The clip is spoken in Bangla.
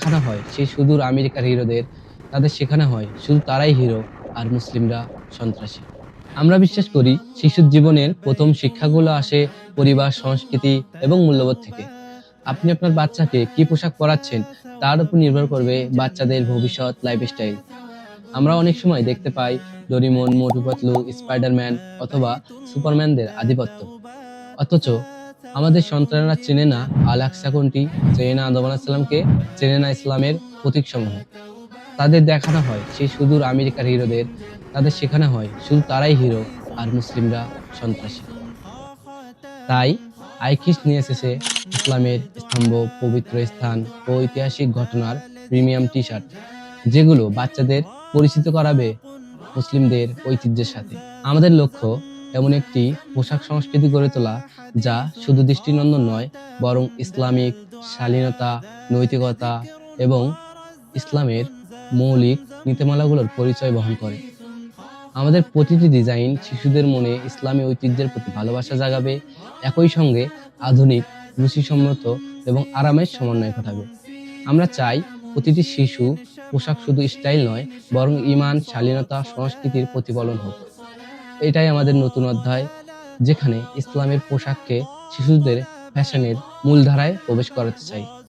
দেখানো হয়। সেই সুদূর আমেরিকার হিরোদের, তাদের শেখানো হয়। শুধু তারাই হিরো আর মুসলিমরা সন্ত্রাসী। আমরা বিশ্বাস করি শিশুর জীবনের প্রথম শিক্ষাগুলো আসে পরিবার, সংস্কৃতি এবং মূল্যবোধ থেকে। আপনি আপনার বাচ্চাকে কি পোশাক পরাচ্ছেন তার উপর নির্ভর করবে বাচ্চাদের ভবিষ্যৎ লাইফস্টাইল আমরা অনেক সময় দেখতে পাই ডোরিমন মোটু পাতলু স্পাইডারম্যান অথবা সুপারম্যানদের আধিপত্য। অথচ আমাদের সন্তানেরা চেনে না আল আকসা কোনটি? চেনে না আদম আলাহিসাল্লামকে চেনে না ইসলামের প্রতীক সমূহ। তাদের দেখানো হয় সেই সুদূর আমেরিকার হিরোদের। তাদের শেখানো হয় শুধু তারাই হিরো আর মুসলিমরা সন্ত্রাসী। তাই আইকিস নিয়ে এসেছে ইসলামের স্তম্ভ, পবিত্র স্থান ও ঐতিহাসিক ঘটনার প্রিমিয়াম টি শার্ট যেগুলো বাচ্চাদের পরিচিত করাবে মুসলিমদের ঐতিহ্যের সাথে। আমাদের লক্ষ্য এমন একটি পোশাক সংস্কৃতি গড়ে তোলা যা শুধু দৃষ্টিনন্দন নয়, বরং ইসলামিক শালীনতা, নৈতিকতা এবং ইসলামের মৌলিক নীতিমালাগুলোর পরিচয় বহন করে। আমাদের প্রতিটি ডিজাইন শিশুদের মনে ইসলামী ঐতিহ্যের প্রতি ভালোবাসা জাগাবে, একই সঙ্গে আধুনিক, রুচিসম্মত এবং আরামের সমন্বয় ঘটাবে। আমরা চাই প্রতিটি শিশু পোশাক শুধু স্টাইল নয়, বরং ইমান, শালীনতা, সংস্কৃতির প্রতিফলন হোক। এটাই আমাদের নতুন অধ্যায় যেখানে ইসলামের পোশাককে শিশুদের ফ্যাশনের মূলধারায় প্রবেশ করাতে চাই।